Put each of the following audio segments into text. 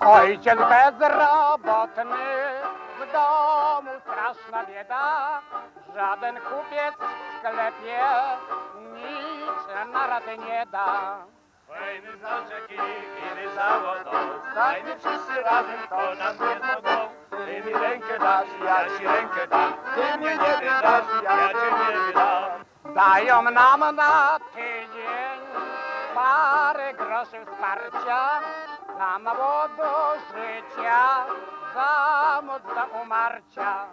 Ojciec bezrobotny, w domu straszna bieda, żaden kupiec w sklepie nic na raty nie da. Fajny znaczek i kiedy zawodą, stajmy wszyscy razem, to nas nie zmogą. Ty mi rękę dasz, ja ci rękę dam, ty mnie nie wydasz, ja cię nie wydam. Dają nam na tydzień parę groszy wsparcia, za mało do życia, za moc do umarcia.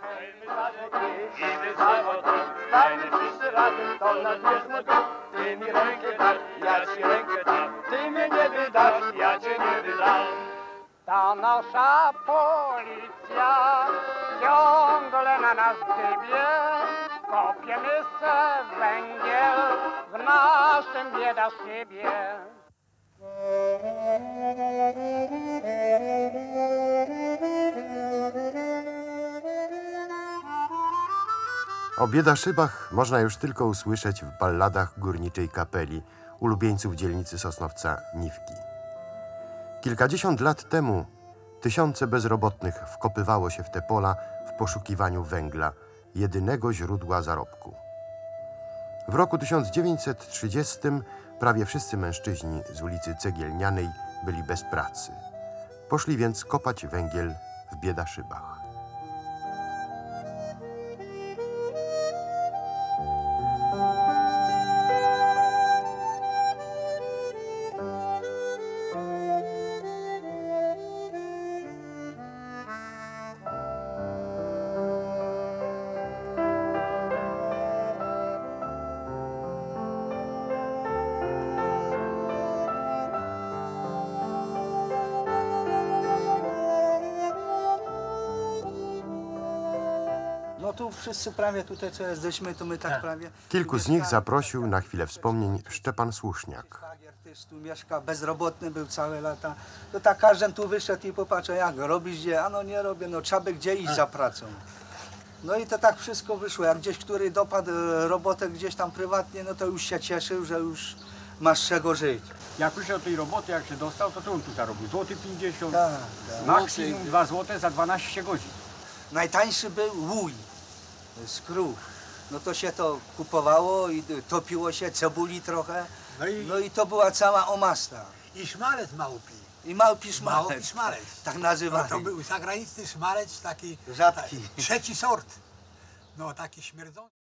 Fajny znaczek i kiedy zawodą, stajmy wszyscy razem, to nas nie zmogą. Ty mi rękę dasz, ja ci rękę dam, ty mnie nie wydasz, ja cię nie wydam. Ta nasza policja ciągle na nas dybie, kopiemy se węgiel w naszym bieda szybie. O biedaszybach można już tylko usłyszeć w balladach górniczej kapeli ulubieńców dzielnicy Sosnowca Niwki. Kilkadziesiąt lat temu tysiące bezrobotnych wkopywało się w te pola w poszukiwaniu węgla, jedynego źródła zarobku. W roku 1930 prawie wszyscy mężczyźni z ulicy Cegielnianej byli bez pracy. Poszli więc kopać węgiel w biedaszybach. No tu wszyscy prawie tutaj co jesteśmy, to my tak, prawie. Kilku z nich zaprosił na chwilę wspomnień Szczepan Słuszniak. Tu mieszka, bezrobotny był całe lata. To tak każdy tu wyszedł i popatrzył, jak robisz gdzie, a no nie robię, no trzeba by gdzie iść za pracą. No i to tak wszystko wyszło, jak gdzieś który dopadł e, robotę gdzieś tam prywatnie, no to już się cieszył, że już masz z czego żyć. Jak już od tej roboty, jak się dostał, to co on tu zarobił? Złoty 50, Tak, maksimum 2 złote za 12 godzin. Najtańszy był łój z krów. No to się to kupowało i topiło się, cebuli trochę. No i, No i to była cała omasta. i szmalec małpi. I małpi szmalec. Małpi szmalec. Tak No, nazywali. to był zagraniczny szmalec, taki Rzadki. trzeci sort. No taki śmierdzący.